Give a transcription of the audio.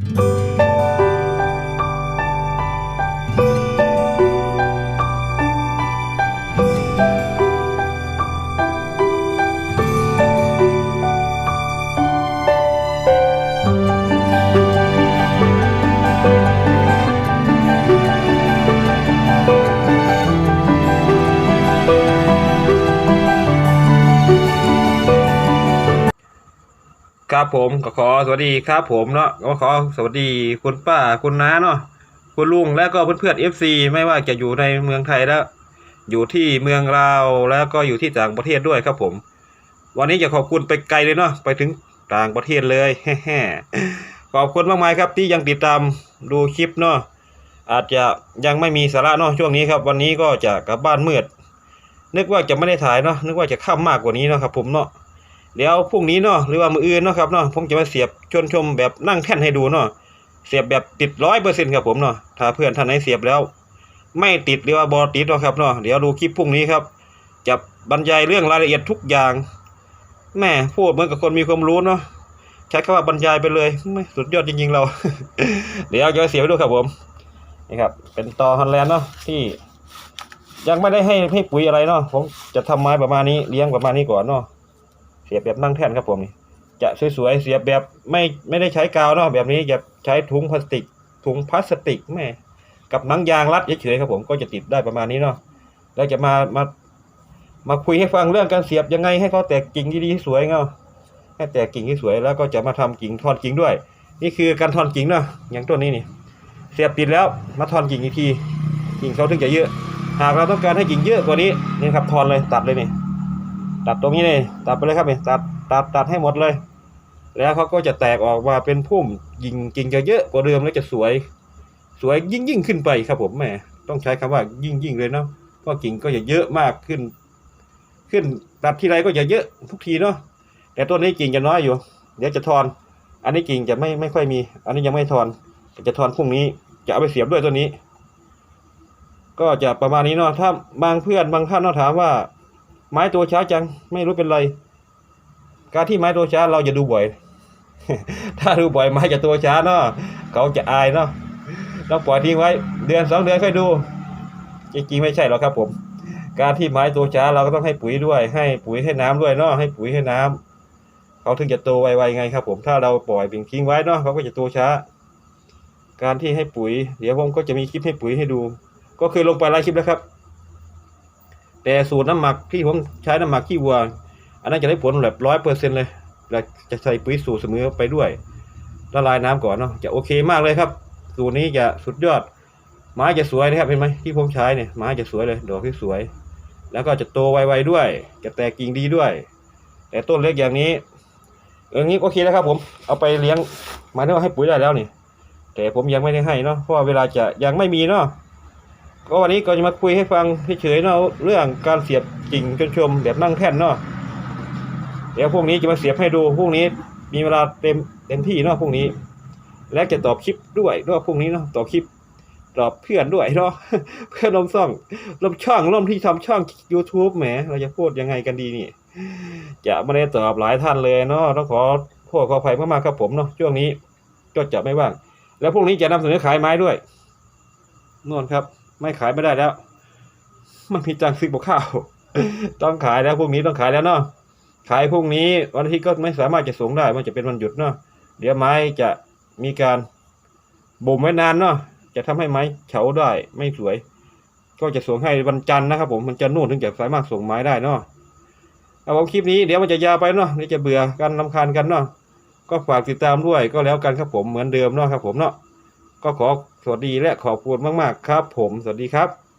Música ครับผมก็ขอสวัสดีครับผมเนาะก็ขอสวัสดีคุณป้าคุณน้าเนาะคุณลุงและก็เพื่อนเพื่อนเอฟซีไม่ว่าจะอยู่ในเมืองไทยแล้ว อยู่ที่เมืองลาวแล้วก็อยู่ที่ต่างประเทศด้วยครับผม วันนี้จะขอบคุณไปไกลเลยเนาะไปถึงต่างประเทศเลยแฮ่ขอบคุณมากมายครับที่ยังติดตามดูคลิปเนาะอาจจะยังไม่มีสาระเนาะช่วงนี้ครับ วันนี้ก็จะกลับบ้านมืด นึกว่าจะไม่ได้ถ่ายเนาะนึกว่าจะค่ำมากกว่านี้เนาะครับผมเนาะ เดี๋ยวพรุ่งนี้เนาะหรือว่ามืออื่นเนาะครับเนาะผมจะมาเสียบชวนชมแบบนั่งแท่นให้ดูเนาะเสียบแบบติดร้อยเปอร์เซ็นต์ครับผมเนาะถ้าเพื่อนท่านไหนเสียบแล้ว ไม่ติดหรือว่าบอติดเนาะครับเนาะเดี๋ยวดูคลิปพรุ่งนี้ครับจะบรรยายเรื่องรายละเอียดทุกอย่างแม่พูดเหมือนกับคนมีความรู้เนาะใช้คำว่าบรรยายไปเลยไม่สุดยอดจริงๆเรา เดี๋ยวจะเสียบไปดูครับผมนี่ครับ เป็นตอฮอลแลนด์เนาะที่ยังไม่ได้ให้ให้ปุ๋ยอะไรเนาะผมจะทำไม้ประมาณนี้เลี้ยงประมาณนี้ก่อนเนาะ เสียบแบบนั่งแท่นครับผมนี่จะสวยๆเสียบแบบไม่ไม่ได้ใช้กาวเนาะแบบนี้จะใช้ถุงพลาสติก ถุงพลาสติกแม่กับหนังยางรัดเฉยๆครับผมก็จะติดได้ประมาณนี้เนาะแล้วจะมามามาคุยให้ฟังเรื่องการเสียบยังไงให้เขาแตกกิ่งดีๆสวยเงาให้แตกกิ่งที่สวยแล้วก็จะมาทำกิ่งทอนกิ่งด้วย นี่คือการทอนกิ่งเนาะอย่างต้นนี้นี่ เสียบติดแล้วมาทอนกิ่งอีกทีกิ่งเขาถึงจะเยอะ หากเราต้องการให้กิ่งเยอะกว่านี้นี่ครับทอนเลยตัดเลยนี่ ตัดตรงนี้เลย ตัดไปเลยครับนี่ตัดตัดตัดให้หมดเลย แล้วเขาก็จะแตกออกมาเป็นพุ่มยิงกิ่งจะเยอะกว่าเดิมแล้วจะสวย สวยยิ่งยิ่งขึ้นไปครับผมแหมต้องใช้คำว่ายิ่งยิ่งเลยเนาะเพราะกิ่งก็จะเยอะมากขึ้น ขึ้นตัดทีไรก็จะเยอะทุกทีเนาะแต่ต้นนี้กิ่งจะน้อยอยู่ เดี๋ยวจะทอน อันนี้กิ่งจะไม่ไม่ค่อยมี อันนี้ยังไม่ทอนจะทอนพรุ่งนี้ จะเอาไปเสียบด้วยต้นนี้ ก็จะประมาณนี้เนาะถ้าบางเพื่อนบางท่านเนาะถามว่า ไม้ตัวช้าจัง ไม่รู้เป็นไร การที่ไม้ตัวช้าเราจะดูบ่อย ถ้าดูบ่อยไม้จะตัวช้าเนาะเขาจะอายเนาะต้องปล่อยทิ้งไว้ เดือนสองเดือนค่อยดู จริงๆไม่ใช่หรอกครับผม การที่ไม้ตัวช้าเราก็ต้องให้ปุ๋ยด้วย ให้ปุ๋ยให้น้ำด้วยเนาะให้ปุ๋ยให้น้ำเขาถึงจะโตไวๆไงครับ ผมถ้าเราปล่อยเปิงทิ้งไว้เนาะเขาก็จะโตช้า การที่ให้ปุ๋ย เดี๋ยวผมก็จะมีคลิปให้ปุ๋ยให้ดู ก็คือลงไปหลายคลิปแล้วครับ แต่สูตรน้ำหมักที่ผมใช้น้ำหมักขี้วัว อันนั้นจะได้ผลแบบร้อยเปอร์เซ็นเลยแล้วจะใส่ปุ๋ยสูตรเสมอไปด้วยละลายน้ำก่อนเนาะจะโอเคมากเลยครับ สูตรนี้จะสุดยอดไม้จะสวยนะครับเห็นไหมที่ผมใช้เนี่ยไม้จะสวยเลยดอกที่สวย แล้วก็จะโตไวๆด้วย จะแตกกิ่งดีด้วย แต่ต้นเล็กอย่างนี้เอองี้โอเคแล้วครับผมเอาไปเลี้ยงมายถึงว่าให้ปุ๋ยได้แล้วนี่แต่ผมยังไม่ได้ให้เนาะเพราะว่าเวลาจะยังไม่มีเนาะ ก็วันนี้ก็จะมาคุยให้ฟังเฉยๆเนาะเรื่องการเสียบกิ่งชนชมแบบนั่งแท่นเนาะเดี๋ยวพวกนี้จะมาเสียบให้ดูพวกนี้มีเวลาเต็มเต็มที่เนาะพวกนี้ และจะตอบคลิปด้วยด้วยพวกนี้เนาะตอบคลิปตอบเพื่อนด้วยเนาะเพื่อนลมซ่องลมช่องลมที่ทำช่อง YouTube แหมเราจะพูดยังไงกันดีนี่ จะไม่ได้ตอบหลายท่านเลยเนาะต้องขอโทษขออภัยมากๆครับผมเนาะช่วงนี้ก็จะไม่ว่าง แล้วพวกนี้จะนำเสนอขายไม้ด้วยนวนครับ ไม่ขายไม่ได้แล้ว มันมีจังซื้อกับข้าว ต้องขายแล้วพวกนี้ต้องขายแล้วเนาะขายพวกนี้วันทิตย์ก็ไม่สามารถจะส่งได้ มันจะเป็นวันหยุดเนาะเดี๋ยวไม้จะมีการบ่มไว้นานเนาะจะทำให้ไม้เฉาได้ไม่สวย ก็จะส่งให้วันจันทร์นะครับ ผมมันจะนู่นถึงจะสามารถส่งไม้ได้เนาะเอาคลิปนี้เดี๋ยวมันจะยาวไปเนาะเดี๋ยวจะเบื่อกันลำคาญกันเนาะก็ฝากติดตามด้วยก็แล้วกันครับผมเหมือนเดิมเนาะครับ ผมเนาะก็ขอ สวัสดีและขอบคุณมาก ๆ ครับ ผม สวัสดีครับ